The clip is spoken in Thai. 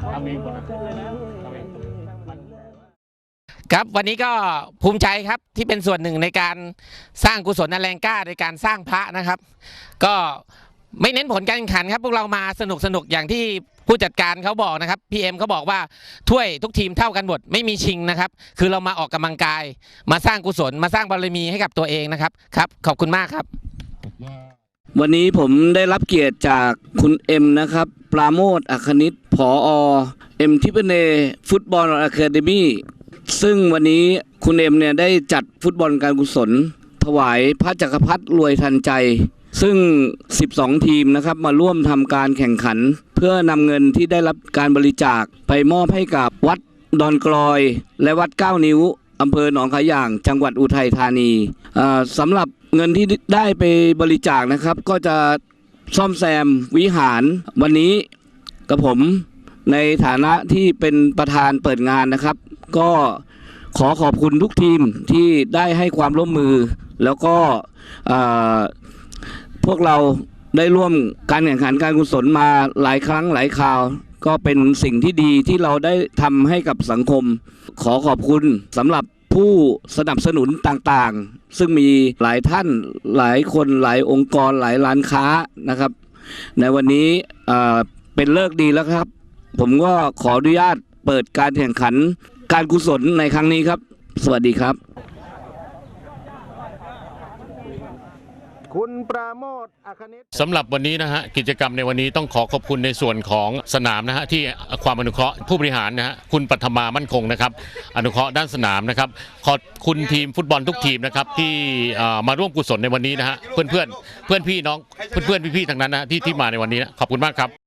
เอามีหมดนะเอามีครับวันนี้ก็ภูมิใจครับที่เป็นส่วนหนึ่งในการสร้างกุศลอันแรงกล้าในการสร้างพระนะครับ ก็ไม่เน้นผลการแข่งขันครับพวกเรามาสนุกสนุกอย่างที่ผู้จัดการเขาบอกนะครับพีเอ็มเขาบอกว่าถ้วยทุกทีมเท่ากันหมดไม่มีชิงนะครับ คือเรามาออกกำลังกาย มาสร้างกุศลมาสร้างบารมีให้กับตัวเองนะครับครับ ขอบคุณมากครับ วันนี้ผมได้รับเกียรติจากคุณเอ็มนะครับ ปราโมทอัคณิตผอเอ็มทิพเนฟุตบอลอะคาเดมี่ซึ่งวันนี้คุณเอ็มเนี่ยได้จัดฟุตบอลการกุศล ถวายพระจักรพรรดิรวยทันใจ ซึ่ง 12 ทีมนะครับมาร่วมทำการแข่งขัน เพื่อนำเงินที่ได้รับการบริจาคไปมอบให้กับวัดดอนกลอย และวัด 9 นิ้ว อำเภอหนองขายย่างจังหวัดอุทัยธานีอ่าสำหรับเงินที่ได้ไปบริจาคนะครับ ก็จะซ่อมแซมวิหารวันนี้กับผมในฐานะที่เป็นประธานเปิดงานนะครับ ก็ขอขอบคุณทุกทีมที่ได้ให้ความร่วมมือ แล้วก็พวกเราได้ร่วมการแข่งขันการกุศลมาหลายครั้งหลายคราว ก็เป็นสิ่งที่ดีที่เราได้ทำให้กับสังคม ขอขอบคุณสำหรับผู้สนับสนุนต่างๆ ซึ่งมีหลายท่านหลายคนหลายองค์กรหลายร้านค้านะครับ ในวันนี้เป็นเลิกดีแล้วครับ ผมก็ขออนุญาตเปิดการแข่งขันการกุศลในครั้งนี้ครับ สวัสดีครับ คุณปราโมทอัคนิตสำหรับวันนี้นะฮะกิจกรรมในวันนี้ต้องขอขอบคุณในส่วนของสนามนะฮะที่ความอนุเคราะห์ผู้บริหารนะฮะคุณปัทมามั่นคงนะครับอนุเคราะห์ด้านสนามนะครับขอบคุณทีมฟุตบอลทุกทีมนะครับที่เอ่อมาร่วมกุศลในวันนี้นะฮะเพื่อนเพื่อนๆเพื่อนพี่น้องเพื่อนเพื่อนพี่ๆทั้งนั้นนะที่ที่มาในวันนี้นะขอบคุณมากครับ